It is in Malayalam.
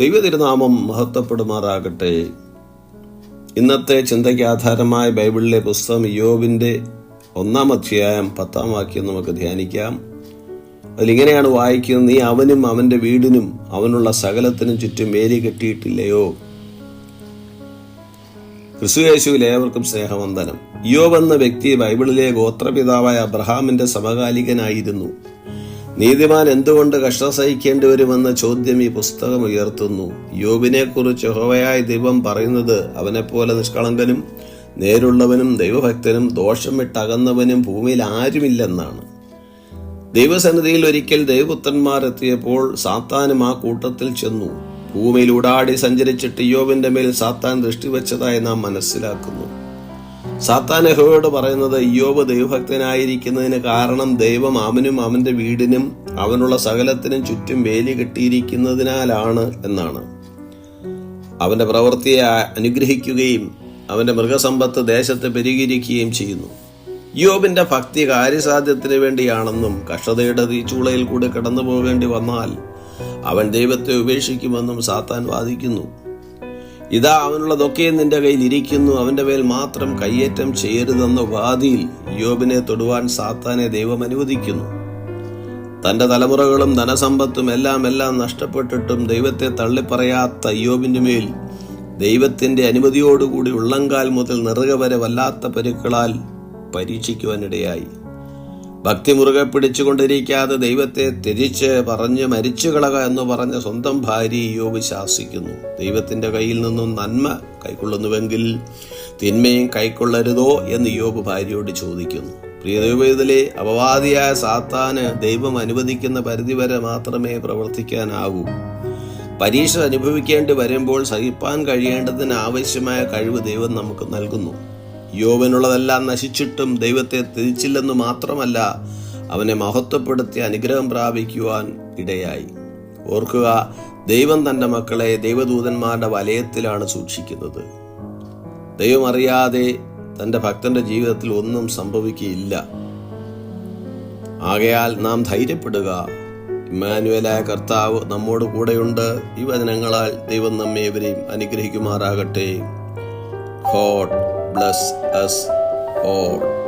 ദൈവതിരുനാമം മഹത്വപ്പെടുമാറാകട്ടെ. ഇന്നത്തെ ചിന്തയ്ക്ക് ആധാരമായ ബൈബിളിലെ പുസ്തകം യോബിന്റെ ഒന്നാം അധ്യായം പത്താം വാക്യം നമുക്ക് ധ്യാനിക്കാം. അതിലിങ്ങനെയാണ് വായിക്കുന്നത് നീ അവനും അവന്റെ വീടിനും അവനുള്ള സകലത്തിനും ചുറ്റും വേലി കെട്ടിയിട്ടില്ലയോ? ക്രിസ്തുയേശുവിൽ ഏവർക്കും സ്നേഹവന്ദനം. യോബ് എന്ന വ്യക്തി ബൈബിളിലെ ഗോത്രപിതാവായ അബ്രഹാമിന്റെ സമകാലികനായിരുന്നു. നീതിമാൻ എന്തുകൊണ്ട് കഷ്ടം സഹിക്കേണ്ടി വരുമെന്ന ചോദ്യം ഈ പുസ്തകം ഉയർത്തുന്നു. യോബിനെ കുറിച്ച് ഹോവയായ ദൈവം പറയുന്നത് അവനെപ്പോലെ നിഷ്കളങ്കനും നേരുള്ളവനും ദൈവഭക്തനും ദോഷം വിട്ടകന്നവനും ഭൂമിയിൽ ആരുമില്ലെന്നാണ്. ദൈവസന്നിധിയിൽ ഒരിക്കൽ ദൈവപുത്രന്മാർ എത്തിയപ്പോൾ സാത്താനും ആ കൂട്ടത്തിൽ ചെന്നു. ഭൂമിയിൽ ഉടാടി സഞ്ചരിച്ചിട്ട് യോബിന്റെ മേൽ സാത്താൻ ദൃഷ്ടിവെച്ചതായി നാം മനസ്സിലാക്കുന്നു. സാത്താൻ യഹോയോട് പറയുന്നത് അയ്യോബ് ദൈവഭക്തനായിരിക്കുന്നതിന് കാരണം ദൈവം അവനും അവന്റെ വീടിനും അവനുള്ള സകലത്തിനും ചുറ്റും വേലി കെട്ടിയിരിക്കുന്നതിനാലാണ് എന്നാണ്. അവന്റെ പ്രവൃത്തിയെ അനുഗ്രഹിക്കുകയും അവന്റെ മൃഗസമ്പത്ത് ദേശത്ത് പെരുകിയിരിക്കുകയും ചെയ്യുന്നു. യോബിന്റെ ഭക്തി കാര്യസാധ്യത്തിന് വേണ്ടിയാണെന്നും കഷ്ടതയുടെ തീച്ചൂളയിൽ കൂടെ കടന്നു പോകേണ്ടി വന്നാൽ അവൻ ദൈവത്തെ ഉപേക്ഷിക്കുമെന്നും സാത്താൻ വാദിക്കുന്നു. ഇതാ അവനുള്ളതൊക്കെ നിന്റെ കയ്യിൽ ഇരിക്കുന്നു. അവന്റെ മേൽ മാത്രം കയ്യേറ്റം ചെയ്യരുതെന്ന ഉപാധിയിൽ യോബിനെ തൊടുവാൻ സാത്താനെ ദൈവം അനുവദിക്കുന്നു. തന്റെ തലമുറകളും ധനസമ്പത്തും എല്ലാം എല്ലാം നഷ്ടപ്പെട്ടിട്ടും ദൈവത്തെ തള്ളിപ്പറയാത്ത യോബിന്റെ മേൽ ദൈവത്തിന്റെ അനുമതിയോടുകൂടി ഉള്ളങ്കാൽ മുതൽ നിറുക വരെ വല്ലാത്ത പരുക്കളാൽ പരീക്ഷിക്കുവാനിടയായി. ഭക്തി മുറുകെ പിടിച്ചുകൊണ്ടിരിക്കാതെ ദൈവത്തെ ത്യജിച്ച് പറഞ്ഞ് മരിച്ചു കളക എന്ന് പറഞ്ഞ സ്വന്തം ഭാര്യ യോബ് ശാസിക്കുന്നു. ദൈവത്തിന്റെ കയ്യിൽ നിന്നും നന്മ കൈക്കൊള്ളുന്നുവെങ്കിൽ തിന്മയും കൈക്കൊള്ളരുതോ എന്ന് യോബ് ഭാര്യയോട് ചോദിക്കുന്നു. പ്രിയ ദൈവത്തിലെ അപവാദിയായ സാത്താന് ദൈവം അനുവദിക്കുന്ന പരിധിവരെ മാത്രമേ പ്രവർത്തിക്കാനാവൂ പരീക്ഷ അനുഭവിക്കേണ്ടി വരുമ്പോൾ സഹിപ്പാൻ കഴിയേണ്ടതിന് ആവശ്യമായ കഴിവ് ദൈവം നമുക്ക് നൽകുന്നു. യോവനുള്ളതെല്ലാം നശിച്ചിട്ടും ദൈവത്തെ തിരിച്ചില്ലെന്ന് മാത്രമല്ല അവനെ മഹത്വപ്പെടുത്തി അനുഗ്രഹം പ്രാപിക്കുവാൻ ഇടയായി. ഓർക്കുക ദൈവം തന്റെ മക്കളെ ദൈവദൂതന്മാരുടെ വലയത്തിലാണ് സൂക്ഷിക്കുന്നത്. ദൈവം അറിയാതെ തന്റെ ഭക്തന്റെ ജീവിതത്തിൽ ഒന്നും സംഭവിക്കുകയില്ല. ആകയാൽ നാം ധൈര്യപ്പെടുക. ഇമ്മാനുവലായ കർത്താവ് നമ്മോട് കൂടെയുണ്ട്. ഈ വചനങ്ങളാൽ ദൈവം നമ്മേവരെയും അനുഗ്രഹിക്കുമാറാകട്ടെ. God bless us all.